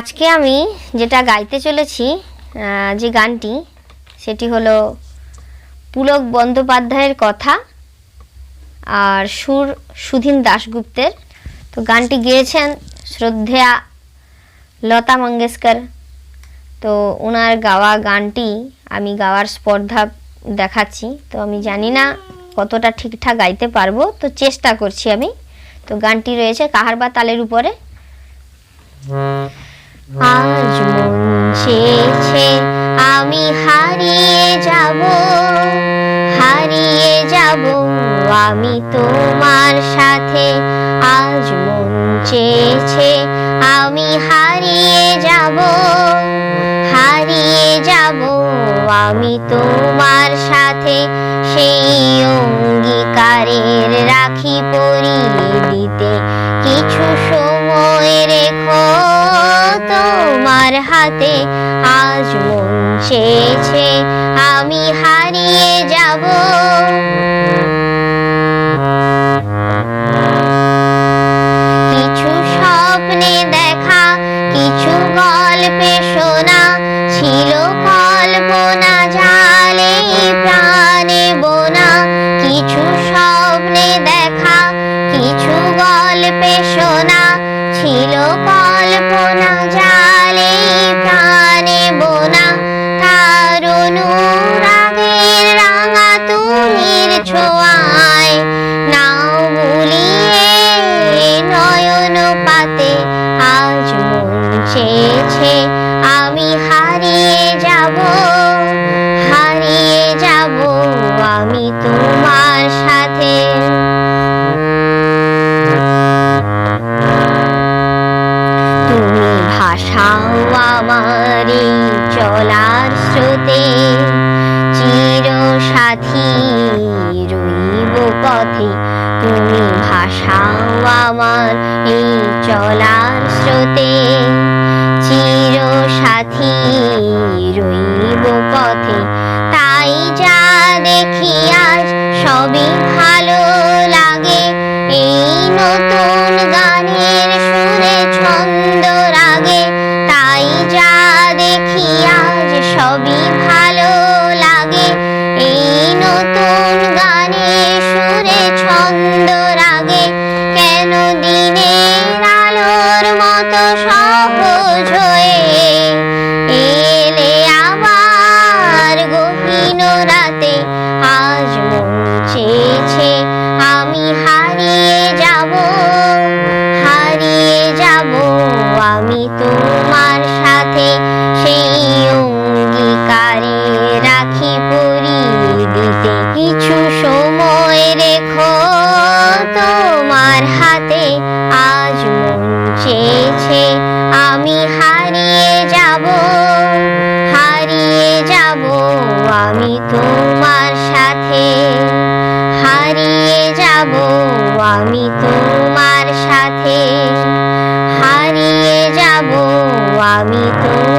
আজকে আমি যেটা গাইতে চলেছি যে গানটি, সেটি হলো পুলক বন্দ্যোপাধ্যায়ের কথা আর সুর সুধীন দাশগুপ্তের। তো গানটি গেয়েছেন শ্রদ্ধেয়া লতা মঙ্গেশকর। তো ওনার গাওয়া গানটি আমি গাওয়ার স্পর্ধা দেখাচ্ছি। তো আমি জানি না কতটা ঠিকঠাক গাইতে পারব, তো চেষ্টা করছি আমি। তো গানটি রয়েছে কাহার বা তালের উপরে? আজ মন আমি হারিয়ে যাব হারিয়ে যাব। আমি তোমার সাথে আজ মন আমি হারিয়ে যাব হারিয়ে যাব। আমি তোমার সাথে সেই অঙ্গীকারের রাখি পরিয়ে দিতে কিছু তোমার হাতে আজ মন চেয়েছে। পাতে আজ চেয়েছে, আমি হারিয়ে যাব হারিয়ে যাব আমি তোমার সাথে। তুমি চলার স্রোতে, চির সাথী রইব পথে, তুমি ভাষাও আমার এই চলার স্রোতে চির সাথী রইব পথে। তাই যা দেখি আজ সবই ভালো লাগে। এই নতুন গানের সুরে ছন্দ তোমার সাথে হারিয়ে যাব আমি তোমার সাথে। হারিয়ে যাব আমি তোমার